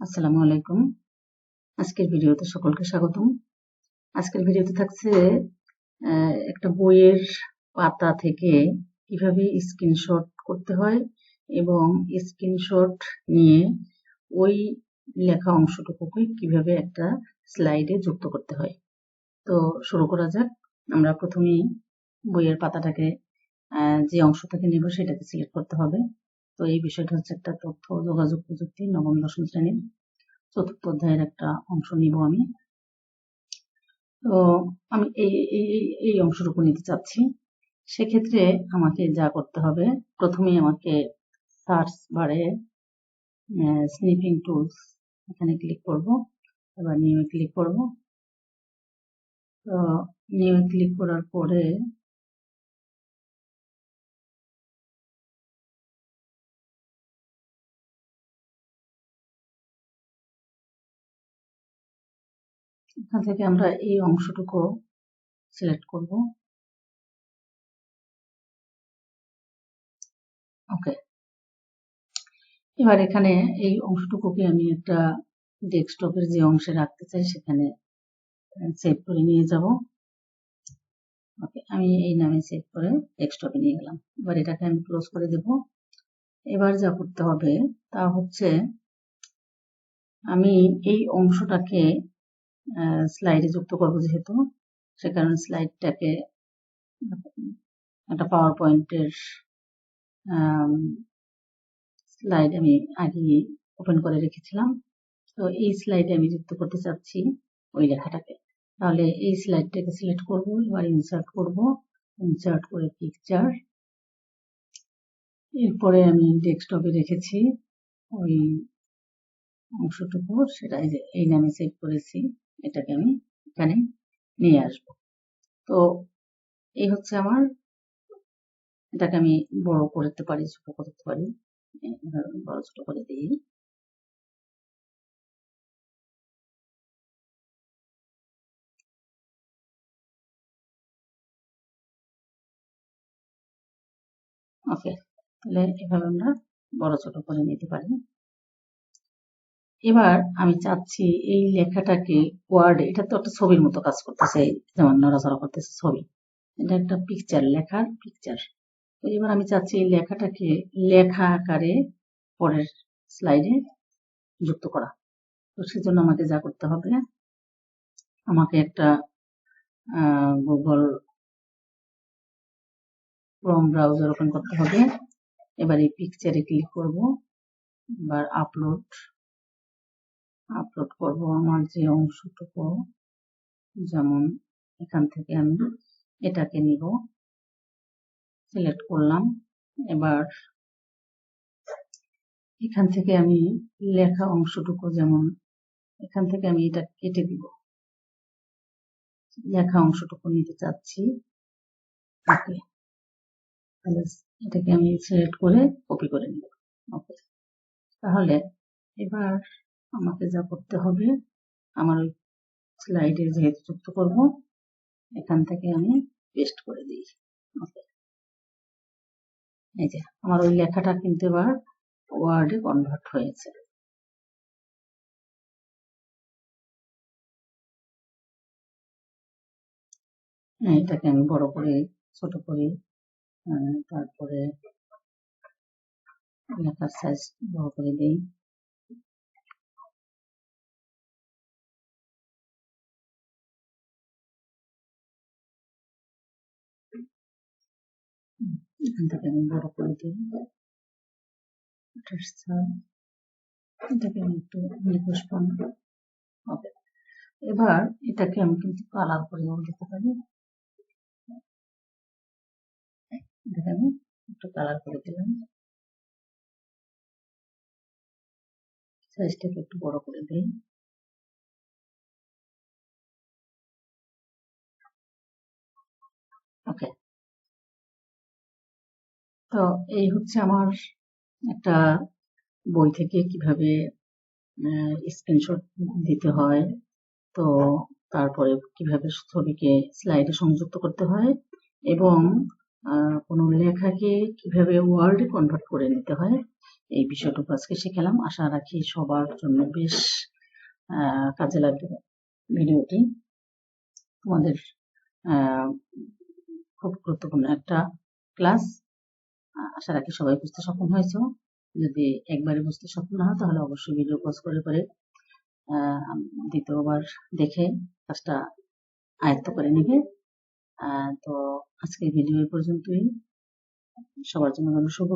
আসসালামু আলাইকুম। আজকের ভিডিওতে সকলকে স্বাগতম। আজকের ভিডিওতে থাকছে একটা বইয়ের পাতা থেকে কীভাবে স্ক্রিনশট করতে হয় এবং স্ক্রিনশট নিয়ে ওই লেখা অংশটুকুকে কীভাবে একটা স্লাইডে যুক্ত করতে হয়। তো শুরু করা যাক। আমরা প্রথমেই বইয়ের পাতাটাকে যে অংশ থেকে নেব সেটাকে সিলেক্ট করতে হবে। তো এই বিষয়টা হচ্ছে একটা তথ্য যোগাযোগ প্রযুক্তি নবম, দশম শ্রেণির চতুর্থ অধ্যায়ের একটা অংশ নিব আমি। তো আমি এই এই অংশটুকু নিতে চাচ্ছি। সেক্ষেত্রে আমাকে যা করতে হবে প্রথমে আমাকে সার্চ বারে স্নিপিং টুলস এখানে ক্লিক করব। এবার নিউ ক্লিক করব। তো নিউ ক্লিক করার পরে এখান থেকে আমরা এই অংশটুকু সিলেক্ট করব। ওকে এবার এখানে এই অংশটুকুকে আমি একটা ডেস্কটপের যে অংশে রাখতে চাই, সেখানে সেভ করে নিয়ে যাব। ওকে আমি এই নামে সেভ করে ডেস্কটপে নিয়ে গেলাম। এবার এটাকে আমি ক্লোজ করে দেব। এবার যা করতে হবে তা হচ্ছে, আমি এই অংশটাকে স্লাইডে যুক্ত করব যেহেতু, সে কারণে স্লাইডটাকে একটা পাওয়ার পয়েন্টের স্লাইড আমি আগে ওপেন করে রেখেছিলাম। তো এই স্লাইডে আমি যুক্ত করতে চাচ্ছি ওই লেখাটাকে। তাহলে এই স্লাইডটাকে সিলেক্ট করব, এবার ইনসার্ট করব। ইনসার্ট করে পিকচার এরপরে আমি ডেস্কটপে রেখেছি ওই অংশটুকু সেটা এই নামে সেভ করেছি। এটাকে আমি এখানে নিয়ে আসব। তো এই হচ্ছে আমার, এটাকে আমি বড় করতে পারি, ছোট করতে পারি বড় ছোট করে দিই। ওকে, তাহলে এভাবে আমরা বড় ছোট করে নিতে পারি। এবার আমি চাচ্ছি এই লেখাটাকে ওয়ার্ড এটা তো একটা ছবির মতো কাজ করতেছে যেমন নড়াচড়া করতেছে ছবি। এটা একটা পিকচার লেখার পিকচার এবার আমি চাচ্ছি এই লেখাটাকে লেখা আকারে পরের স্লাইডে যুক্ত করা। তো সেজন্য আমাকে যা করতে হবে, আমাকে একটা গুগল ক্রোম ব্রাউজার ওপেন করতে হবে। এবার এই পিকচারে ক্লিক করব, এবার আপলোড আপলোড করব, আমার যে অংশটুকু, যেমন এখান থেকে আমি এটাকে নিব। সিলেক্ট করলাম। এবার এখান থেকে আমি লেখা অংশটুকু, যেমন এখান থেকে আমি এটা কেটে দিব। লেখা অংশটুকু নিতে চাচ্ছি। ওকে। তাহলে এটাকে আমি সিলেক্ট করে কপি করে নিব। ওকে। তাহলে এবার আমাকে যা করতে হবে, আমার ওই স্লাইডে যেহেতু যুক্ত করব, এখান থেকে আমি পেস্ট করে দিই। ওকে এই যে, আমার ওই লেখাটা কিন্তু এবার ওয়ার্ডে কনভার্ট হয়েছে। এটাকে আমি বড় করে, ছোট করি তারপরে লেখার সাইজ বড় করে দিই। এখান থেকে আমি বড় করে দিই এটাকে আমি একটু নির্দেশ ওকে এবার এটাকে আমি কিন্তু কালার করেও দিতে পারি আমি একটু কালার করে দিলাম সাইজটাকে একটু বড় করে দিই ওকে তো এই হচ্ছে আমার একটা বই থেকে কীভাবে স্ক্রিনশট দিতে হয়। তো তারপরে কীভাবে ছবিকে স্লাইডে সংযুক্ত করতে হয় এবং কোনো লেখাকে কীভাবে ওয়ার্ডে কনভার্ট করে নিতে হয়, এই বিষয়টুকু আজকে শিখালাম। আশা রাখি সবার জন্য বেশ কাজে লাগবে ভিডিওটি। তোমাদের খুব গুরুত্বপূর্ণ একটা ক্লাস। আশা রাখি সবাই বুঝতে সক্ষম হয়েছো। যদি একবারে বুঝতে সক্ষম না হয় তাহলে অবশ্যই ভিডিও পজ করে করে দ্বিতীয়বার দেখে কাজটা আয়ত্ত করে নেবে। তো আজকের ভিডিও এই পর্যন্তই। সবার জন্য শুভ